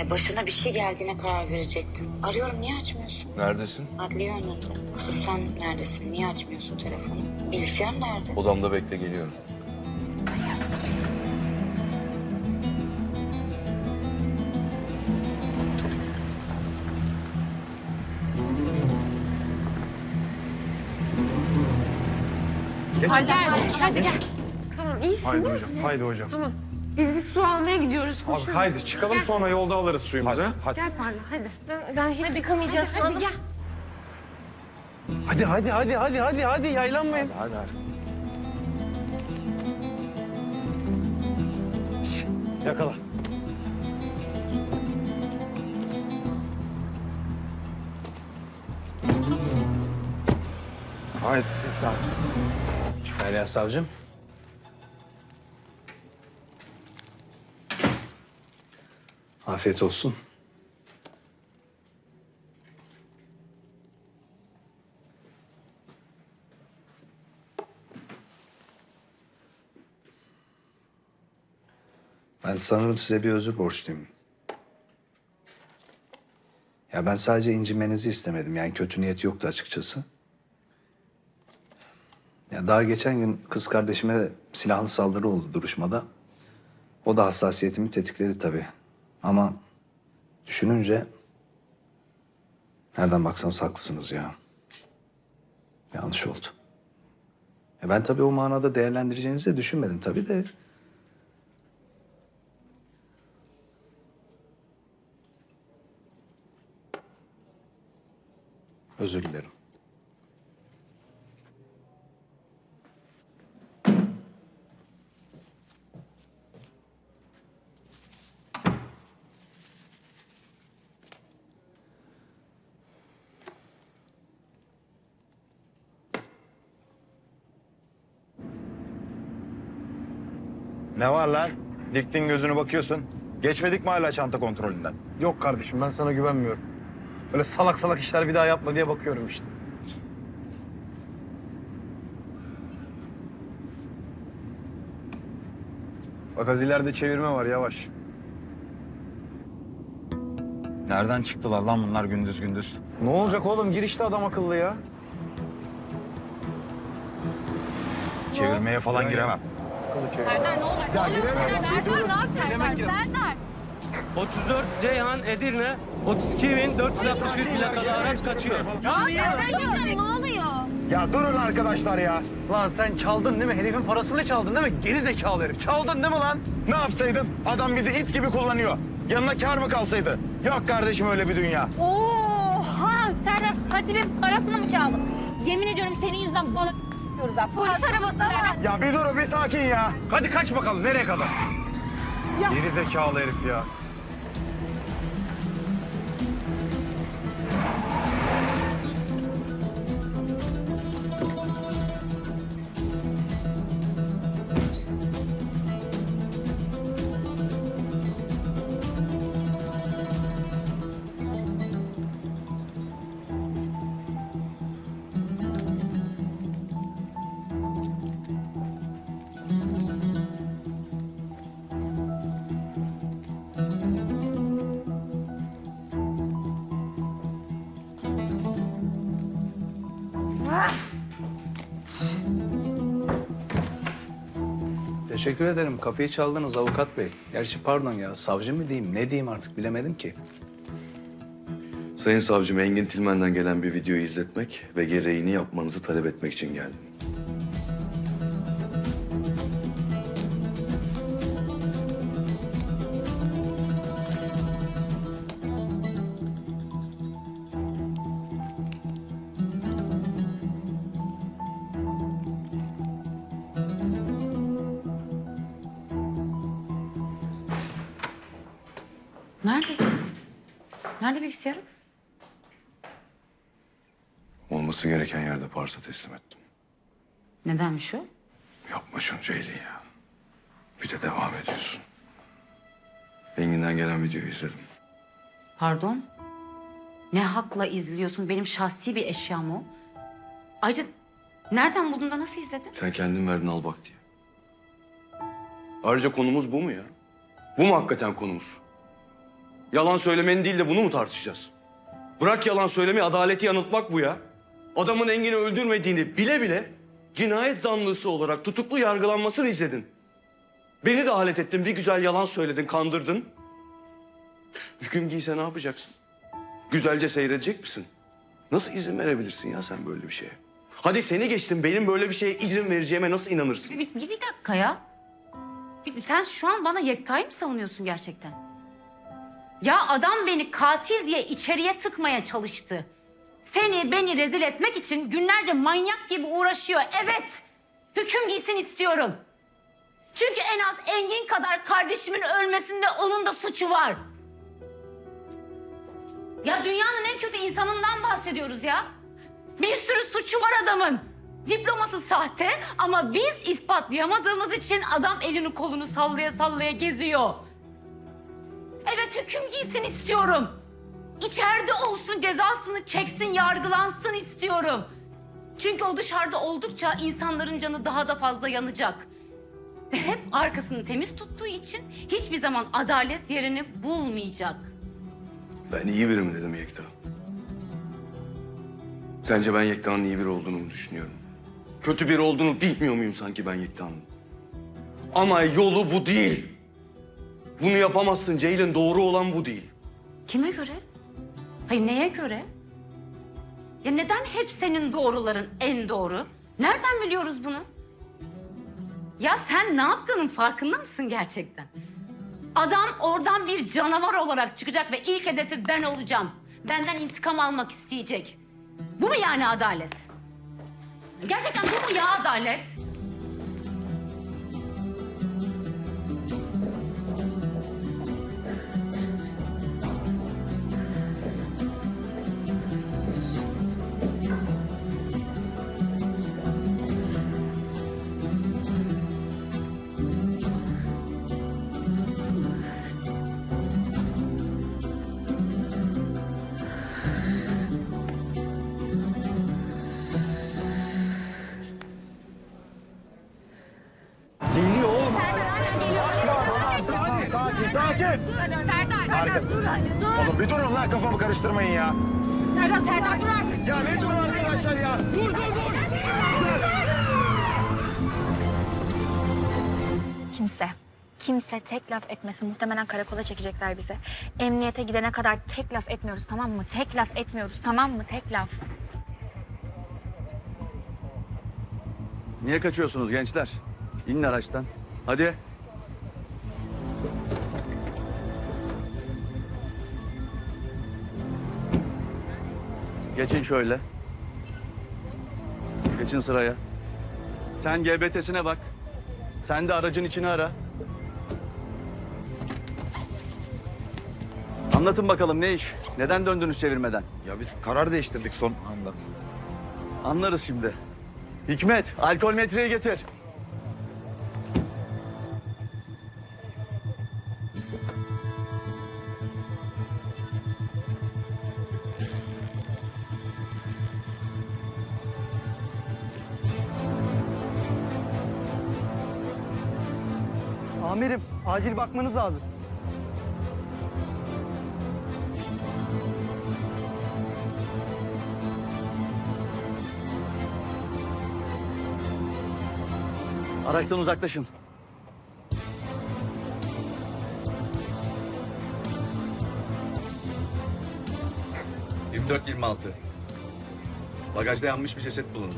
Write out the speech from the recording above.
Sonunda. E, başına bir şey geldiğine karar verecektim. Arıyorum niye açmıyorsun? Neredesin? Adliye önünde. Asıl sen neredesin? Niye açmıyorsun telefonu? Bilgisayarın nerede? Odamda bekle geliyorum. Hadi gel, hadi gel. Tamam iyisin Haydi değil mi? hocam, haydi hocam. Tamam. Biz bir su almaya gidiyoruz. Abi Koşun. haydi çıkalım sonra yolda alırız suyumuzu. Hadi, hadi. Gel Parla hadi. Ben, ben hiç çıkamayacağız hadi, hadi gel. Hadi, hadi, hadi, hadi, hadi, hadi, yaylanmayın. Hadi, hadi. Şş, Yakala. Haydi. Derya Savcım. Afiyet olsun. Ben sanırım size bir özür borçluyum. Ya ben sadece incinmenizi istemedim. Yani kötü niyet yoktu açıkçası. Ya daha geçen gün kız kardeşime silahlı saldırı oldu duruşmada. O da hassasiyetimi tetikledi tabii. Ama düşününce nereden baksanız haklısınız ya. Yanlış oldu. Ya ben tabii o manada değerlendireceğinizi de düşünmedim tabii de. Özür dilerim. Ne var lan? Diktin gözünü bakıyorsun. Geçmedik mi hala çanta kontrolünden? Yok kardeşim ben sana güvenmiyorum. Böyle salak salak işler bir daha yapma diye bakıyorum işte. Bak az ileride çevirme var yavaş. Nereden çıktılar lan bunlar gündüz gündüz? Ne olacak oğlum gir işte adam akıllı ya. Çevirmeye falan giremem. Çevir. Serdar ne olacak? Ya giremem. Serdar ne yapıyorsun? Serdar. 34 Ceyhan Edirne 32.461 plakalı araç kaçıyor. Serdar ne oluyor? Ya durun arkadaşlar ya. Lan sen çaldın değil mi? Herifin parasını çaldın değil mi? Geri zekalı herif. Çaldın değil mi lan? Ne yapsaydım? Adam bizi it gibi kullanıyor. Yanına kar mı kalsaydı? Yok kardeşim öyle bir dünya. Oha Serdar Hatip'in parasını mı çaldın? Yemin ediyorum senin yüzünden balık yapıyoruz ha. Polis arabası Serdar. Ya bir durun bir sakin ya. Hadi kaç bakalım nereye kadar? Geri zekalı herif ya. Teşekkür ederim. Kapıyı çaldınız avukat bey. Gerçi pardon ya savcı mı diyeyim ne diyeyim artık bilemedim ki. Sayın Savcım Engin Tilmen'den gelen bir videoyu izletmek ve gereğini yapmanızı talep etmek için geldim. Neredesin? Nerede bilgisayarın? Olması gereken yerde Pars'a teslim ettim. Nedenmiş o? Yapma şunu Ceylin ya. Bir de devam ediyorsun. Engin'den gelen videoyu izledim. Pardon? Ne hakla izliyorsun? Benim şahsi bir eşyam o. Ayrıca nereden buldun da nasıl izledin? Sen kendin verdin al bak diye. Ayrıca konumuz bu mu ya? Bu mu hakikaten konumuz? Yalan söylemenin değil de bunu mu tartışacağız? Bırak yalan söylemeyi, adaleti yanıltmak bu ya. Adamın Engin'i öldürmediğini bile bile cinayet zanlısı olarak tutuklu yargılanmasını izledin. Beni de alet ettin, bir güzel yalan söyledin, kandırdın. Hüküm giyse ne yapacaksın? Güzelce seyredecek misin? Nasıl izin verebilirsin ya sen böyle bir şeye? Hadi seni geçtim, benim böyle bir şeye izin vereceğime nasıl inanırsın? Bir, bir, bir dakika ya. Bir- sen şu an bana Yekta'yı mı savunuyorsun gerçekten? Ya adam beni katil diye içeriye tıkmaya çalıştı. Seni, beni rezil etmek için günlerce manyak gibi uğraşıyor. Evet, hüküm giysin istiyorum. Çünkü en az Engin kadar kardeşimin ölmesinde onun da suçu var. Ya dünyanın en kötü insanından bahsediyoruz ya. Bir sürü suçu var adamın. Diploması sahte ama biz ispatlayamadığımız için adam elini kolunu sallaya sallaya geziyor. Evet hüküm giysin istiyorum. İçeride olsun cezasını çeksin yargılansın istiyorum. Çünkü o dışarıda oldukça insanların canı daha da fazla yanacak. Ve hep arkasını temiz tuttuğu için hiçbir zaman adalet yerini bulmayacak. Ben iyi biri mi dedim Yekta? Sence ben Yekta'nın iyi biri olduğunu mu düşünüyorum? Kötü biri olduğunu bilmiyor muyum sanki ben Yekta'nın? Ama yolu bu değil. Bunu yapamazsın Ceylin. Doğru olan bu değil. Kime göre? Hayır neye göre? Ya neden hep senin doğruların en doğru? Nereden biliyoruz bunu? Ya sen ne yaptığının farkında mısın gerçekten? Adam oradan bir canavar olarak çıkacak ve ilk hedefi ben olacağım. Benden intikam almak isteyecek. Bu mu yani adalet? Gerçekten bu mu ya adalet? Bir durun lan kafamı karıştırmayın ya. Serdar, Serdar dur artık. Ya ne durun arkadaşlar ya? Dur, dur, dur. Kimse, kimse tek laf etmesin. Muhtemelen karakola çekecekler bizi. Emniyete gidene kadar tek laf etmiyoruz tamam mı? Tek laf etmiyoruz tamam mı? Tek laf. Niye kaçıyorsunuz gençler? İnin araçtan. Hadi. Geçin şöyle. Geçin sıraya. Sen GBT'sine bak. Sen de aracın içini ara. Anlatın bakalım ne iş? Neden döndünüz çevirmeden? Ya biz karar değiştirdik son anda. Anlarız şimdi. Hikmet, alkol metreyi getir. Amirim acil bakmanız lazım. Araçtan uzaklaşın. ...24-26. Bagajda yanmış bir ceset bulundu.